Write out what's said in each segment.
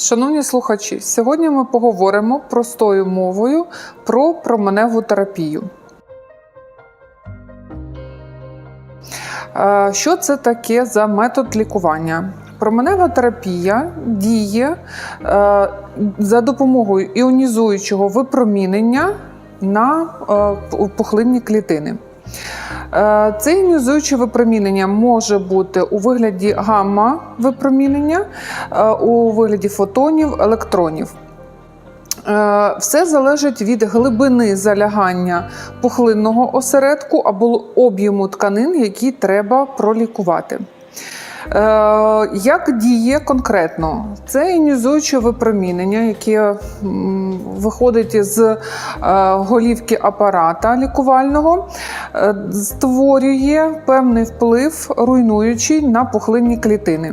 Шановні слухачі, сьогодні ми поговоримо простою мовою про променеву терапію. Е, Що це таке за метод лікування? Променева терапія діє е, за допомогою іонізуючого випромінення на е, пухлинні клітини. Е, Це іонізуюче випромінення може бути у вигляді гамма-випромінення, е, у вигляді фотонів, електронів. Е, Все залежить від глибини залягання пухлинного осередку або об'єму тканин, які треба пролікувати. Як діє конкретно? Це іонізуюче випромінення, яке виходить з голівки апарата лікувального, створює певний вплив, руйнуючий на пухлинні клітини.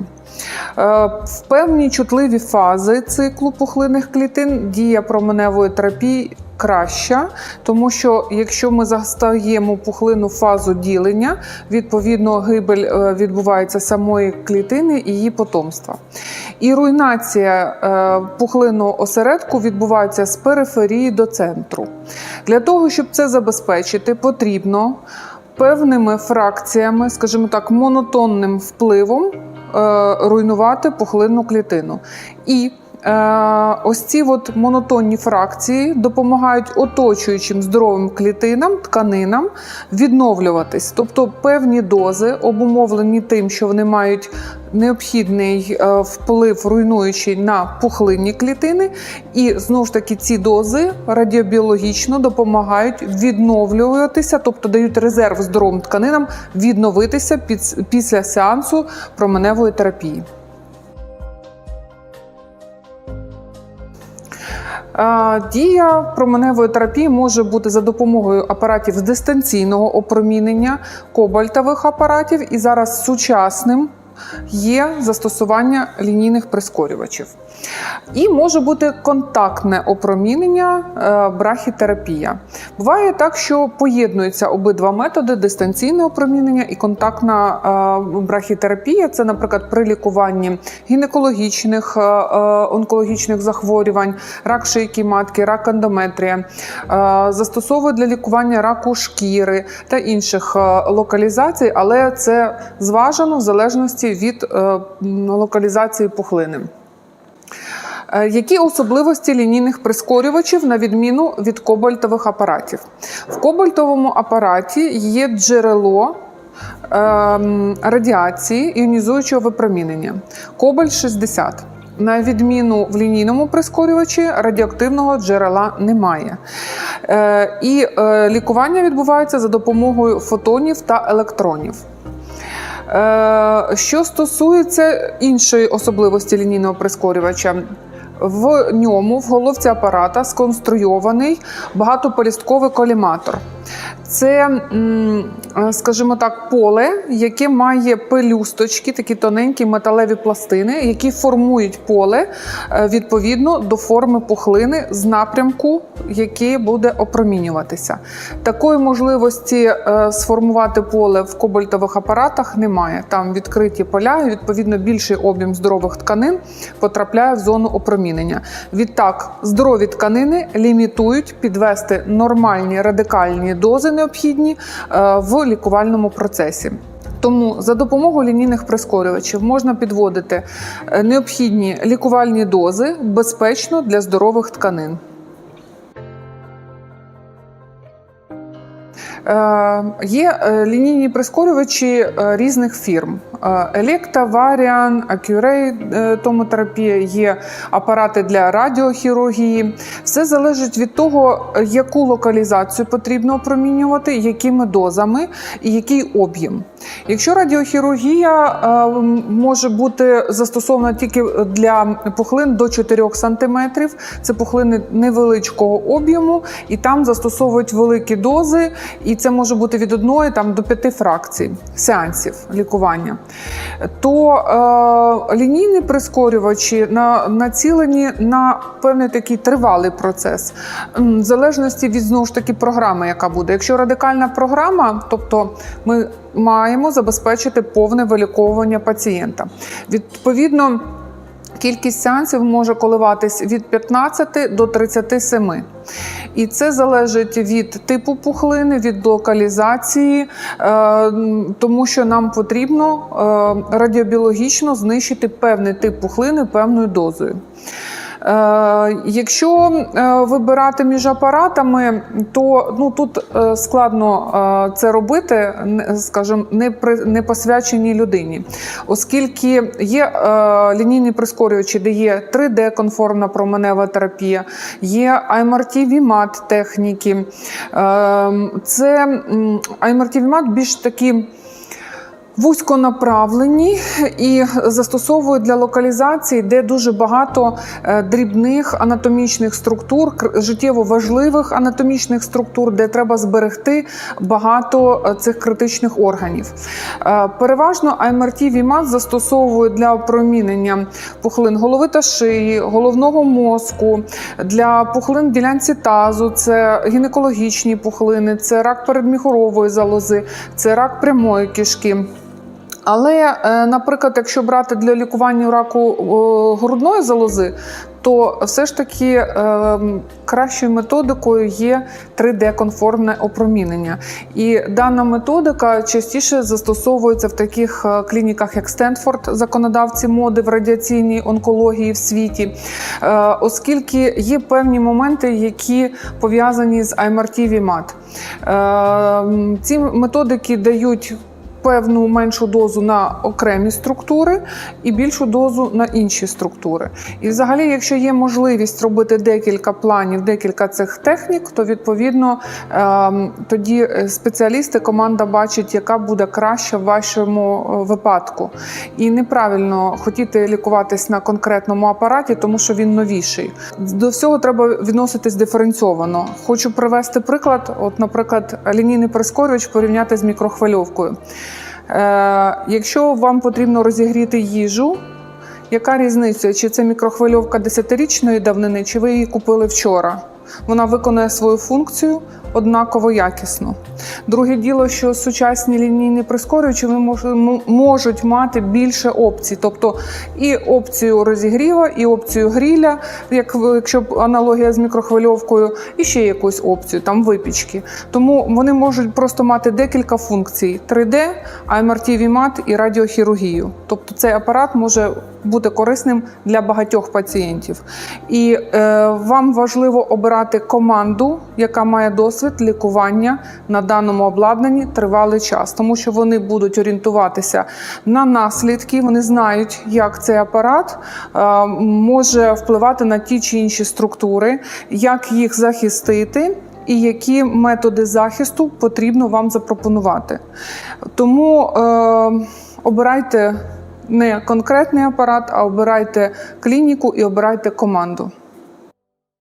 Е, В певні чутливі фази циклу пухлинних клітин дія променевої терапії краща, тому що якщо ми застаємо пухлину фазу ділення, відповідно гибель е, відбувається самої клітини і її потомства. І руйнація е, пухлинного осередку відбувається з периферії до центру. Для того, щоб це забезпечити, потрібно певними фракціями, скажімо так, монотонним впливом е, руйнувати пухлинну клітину. І ось ці от монотонні фракції допомагають оточуючим здоровим клітинам, тканинам відновлюватись. Тобто певні дози, обумовлені тим, що вони мають необхідний е, вплив руйнуючий на пухлинні клітини, і знову ж таки ці дози радіобіологічно допомагають відновлюватися, тобто дають резерв здоровим тканинам відновитися під, після сеансу променевої терапії. Дія променевої терапії може бути за допомогою апаратів з дистанційного опромінення, кобальтових апаратів, і зараз сучасним є застосування лінійних прискорювачів. І може бути контактне опромінення, е, брахітерапія. Буває так, що поєднуються обидва методи: дистанційне опромінення і контактна е, брахітерапія. Це, наприклад, при лікуванні гінекологічних е, онкологічних захворювань, рак шийки матки, рак ендометрія, застосовують для лікування раку шкіри та інших локалізацій, але це зважено в залежності від локалізації пухлини. Е, Які особливості лінійних прискорювачів на відміну від кобальтових апаратів? В кобальтовому апараті є джерело ем, радіації іонізуючого випромінення кобальт 60. На відміну в лінійному прискорювачі радіоактивного джерела немає. Е, і е, лікування відбувається за допомогою фотонів та електронів. Що стосується іншої особливості лінійного прискорювача, в ньому в головці апарата сконструйований багатополістковий коліматор. Це, е, скажімо так, поле, яке має пелюсточки, такі тоненькі металеві пластини, які формують поле е, відповідно до форми пухлини з напрямку, який буде опромінюватися. Такої можливості е, сформувати поле в кобальтових апаратах немає. Там відкриті поля, і відповідно більший об'єм здорових тканин потрапляє в зону опромінення. Відтак, здорові тканини лімітують підвести нормальні радикальні дози необхідні е, в лікувальному процесі. Тому за допомогою лінійних прискорювачів можна підводити е, необхідні лікувальні дози безпечно для здорових тканин. Є е, лінійні прискорювачі е, різних фірм: Е, Електа, Варіан, Акюрей е, томотерапія, є апарати для радіохірургії. Все залежить від того, яку локалізацію потрібно опромінювати, якими дозами і який об'єм. Якщо радіохірургія е, може бути застосована тільки для пухлин до 4 см, це пухлини невеличкого об'єму, і там застосовують великі дози, і це може бути від 1 там, до 5 фракцій сеансів лікування. То е, лінійні прискорювачі на, націлені на певний такий тривалий процес, в залежності від знову ж таки програми, яка буде. Якщо радикальна програма, тобто ми маємо забезпечити повне виліковування пацієнта. Відповідно. Кількість сеансів може коливатись від 15 до 37. І це залежить від типу пухлини, від локалізації, е, тому що нам потрібно е, радіобіологічно знищити певний тип пухлини певною дозою. Е, Якщо е, вибирати між апаратами, то ну тут е, складно це робити, скажімо, не при непосвяченій людині, оскільки є лінійні прискорювачі, де є 3D-конформна променева терапія, є IMRT VMAT техніки. Е, Це IMRT VMAT більш такі вузьконаправлені і застосовують для локалізації, де дуже багато е, дрібних анатомічних структур, життєво важливих анатомічних структур, де треба зберегти багато е, цих критичних органів. Е, Переважно IMRT VMAT застосовують для опромінення пухлин голови та шиї, головного мозку, для пухлин ділянці тазу, це гінекологічні пухлини, це рак передміхорової залози, це рак прямої кишки. Але, е, наприклад, якщо брати для лікування раку е, грудної залози, то все ж таки е, кращою методикою є 3D-конформне опромінення. І дана методика частіше застосовується в таких клініках, як Стенфорд, законодавці моди в радіаційній онкології в світі, оскільки є певні моменти, які пов'язані з IMRT VMAT. Е, Ці методики дають певну меншу дозу на окремі структури і більшу дозу на інші структури. І взагалі, якщо є можливість робити декілька планів, декілька цих технік, то відповідно ем, тоді е, спеціалісти, команда бачить, яка буде краща в вашому е, випадку. І неправильно хотіти лікуватись на конкретному апараті, тому що він новіший. До всього треба відноситись диференційовано. Хочу привести приклад. От, наприклад, лінійний прискорювач порівняти з мікрохвильовкою. Е, якщо вам потрібно розігріти їжу, яка різниця? Чи це мікрохвильовка 10-річної давнини, чи ви її купили вчора? Вона виконує свою функцію однаково якісно. Друге діло, що сучасні лінійні прискорювачі можуть мати більше опцій, тобто і опцію розігріва, і опцію гріля, як якщо аналогія з мікрохвильовкою, і ще якусь опцію, там випічки. Тому вони можуть просто мати декілька функцій: 3D, IMRT VMAT і радіохірургію. Тобто цей апарат може бути корисним для багатьох пацієнтів. І е, вам важливо обирати команду, яка має досвід лікування на даному обладнанні тривалий час, тому що вони будуть орієнтуватися на наслідки, вони знають, як цей апарат е, може впливати на ті чи інші структури, як їх захистити. І які методи захисту потрібно вам запропонувати. Тому е, обирайте не конкретний апарат, а обирайте клініку і обирайте команду.